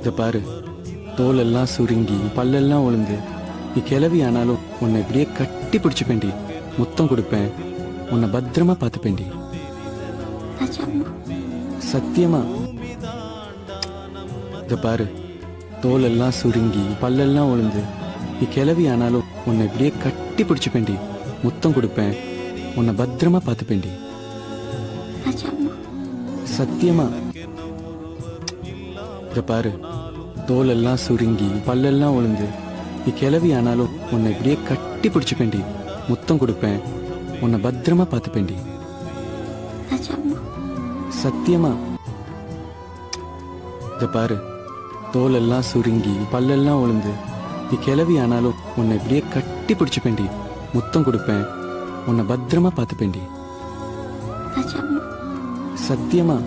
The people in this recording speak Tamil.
இத பாரு. தோலெல்லாம் சுருங்கி பல்லெல்லாம் உளுந்து. நீ கிளவி ஆனாலும் உன்னை இப்படியே கட்டி பிடிச்சுப்பேண்டி முத்தம் கொடுப்பேன். உன்னை பத்திரமா பார்த்துப்பேண்டி சத்தியமா? இத பாரு. தோலெல்லாம் சுருங்கி பல்லெல்லாம் உளுந்து. நீ கிளவி ஆனாலும் உன்னை இப்படியே கட்டி பிடிச்சுப்பேண்டி முத்தம் கொடுப்பேன். உன்னை பத்திரமா பார்த்துப்பேண்டி சத்தியமா? இத பாரு. தோலெல்லாம் சுருங்கி பல்லெல்லாம் உளுந்து. நீ கிளவி ஆனாலும் உன்னை இப்படியே கட்டி பிடிச்சுப்பேண்டி முத்தம் கொடுப்பேன். உன்னை பத்திரமா பார்த்துப்பேண்டி சத்தியமா? இத பாரு. தோலெல்லாம் சுருங்கி பல்லெல்லாம் உளுந்து. நீ கிளவி ஆனாலும் உன்னை இப்படியே கட்டி பிடிச்சுப்பேண்டி முத்தம் கொடுப்பேன். உன்னை பத்திரமா பார்த்துப்பேண்டி சத்தியமா?